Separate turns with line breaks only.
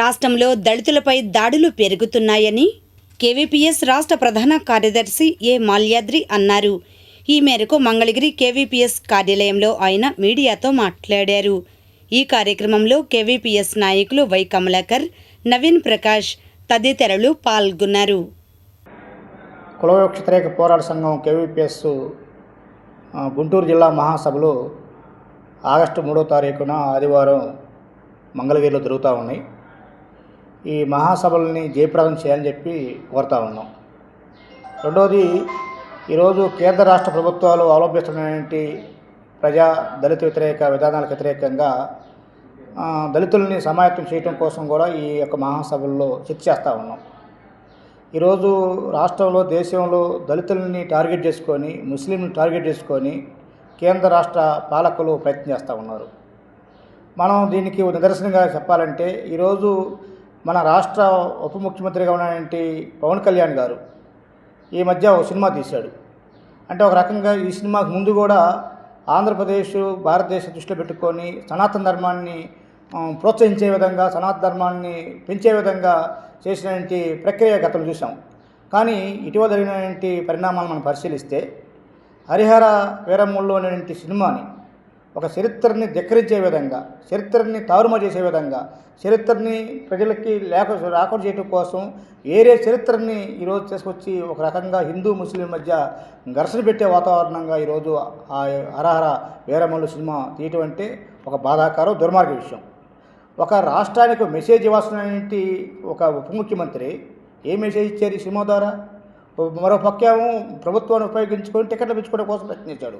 రాష్ట్రంలో దళితులపై దాడులు పెరుగుతున్నాయని కేవీపీఎస్ రాష్ట్ర ప్రధాన కార్యదర్శి ఏ మాల్యాద్రి అన్నారు. ఈ మేరకు మంగళగిరి కేవీపీఎస్ కార్యాలయంలో ఆయన మీడియాతో మాట్లాడారు. ఈ కార్యక్రమంలో కేవీపీఎస్ నాయకులు వై కమలాకర్ నవీన్ ప్రకాష్ తదితరులు పాల్గొన్నారు.
కుల పోరాట సంఘం కేవీపీఎస్ గుంటూరు జిల్లా మహాసభలు ఆగస్టు మూడో తారీఖున ఆదివారం మంగళగిరిలో జరుగుతూ ఉన్నాయి. ఈ మహాసభల్ని జయప్రదం చేయాలని చెప్పి కోరుతా ఉన్నాం. రెండవది ఈరోజు కేంద్ర రాష్ట్ర ప్రభుత్వాలు అవలంబిస్తున్నటువంటి ప్రజా దళిత వ్యతిరేక విధానాలకు వ్యతిరేకంగా దళితుల్ని సమాయత్తం చేయడం కోసం కూడా ఈ యొక్క మహాసభల్లో చర్చ చేస్తూ ఉన్నాం. ఈరోజు రాష్ట్రంలో దేశంలో దళితుల్ని టార్గెట్ చేసుకొని ముస్లింని టార్గెట్ చేసుకొని కేంద్ర రాష్ట్ర పాలకులు ప్రయత్నం చేస్తూ ఉన్నారు. మనం దీనికి ఒక నిదర్శనంగా చెప్పాలంటే ఈరోజు మన రాష్ట్ర ఉప ముఖ్యమంత్రిగా ఉన్నటువంటి పవన్ కళ్యాణ్ గారు ఈ మధ్య ఒక సినిమా తీశాడు. అంటే ఒక రకంగా ఈ సినిమాకు ముందు కూడా ఆంధ్రప్రదేశ్ భారతదేశ దృష్టిలో పెట్టుకొని సనాతన ధర్మాన్ని ప్రోత్సహించే విధంగా సనాతన ధర్మాన్ని పెంచే విధంగా చేసినటువంటి ప్రక్రియ గతం చూసాం కానీ ఇటీవల జరిగినటువంటి పరిణామాలను మనం పరిశీలిస్తే హరిహర వీరమ్మల్లో అనేటువంటి సినిమాని ఒక చరిత్రని ధిక్కరించే విధంగా చరిత్రని తారుమ చేసే విధంగా చరిత్రని ప్రజలకి లేక రాకుండా చేయడం కోసం వేరే చరిత్రని ఈరోజు తీసుకొచ్చి ఒక రకంగా హిందూ ముస్లిం మధ్య ఘర్షణ పెట్టే వాతావరణంగా ఈరోజు ఆ హరహర వీరమల్లు సినిమా తీయటం అంటే ఒక బాధాకరం దుర్మార్గ విషయం. ఒక రాష్ట్రానికి మెసేజ్ ఇవ్వాల్సినటువంటి ఒక ఉప ముఖ్యమంత్రి ఏ మెసేజ్ ఇచ్చారు ఈ సినిమా ద్వారా? మరో పక్కేమో ప్రభుత్వాన్ని ఉపయోగించుకొని టికెట్లు పెంచుకోవడం కోసం ప్రయత్నించాడు.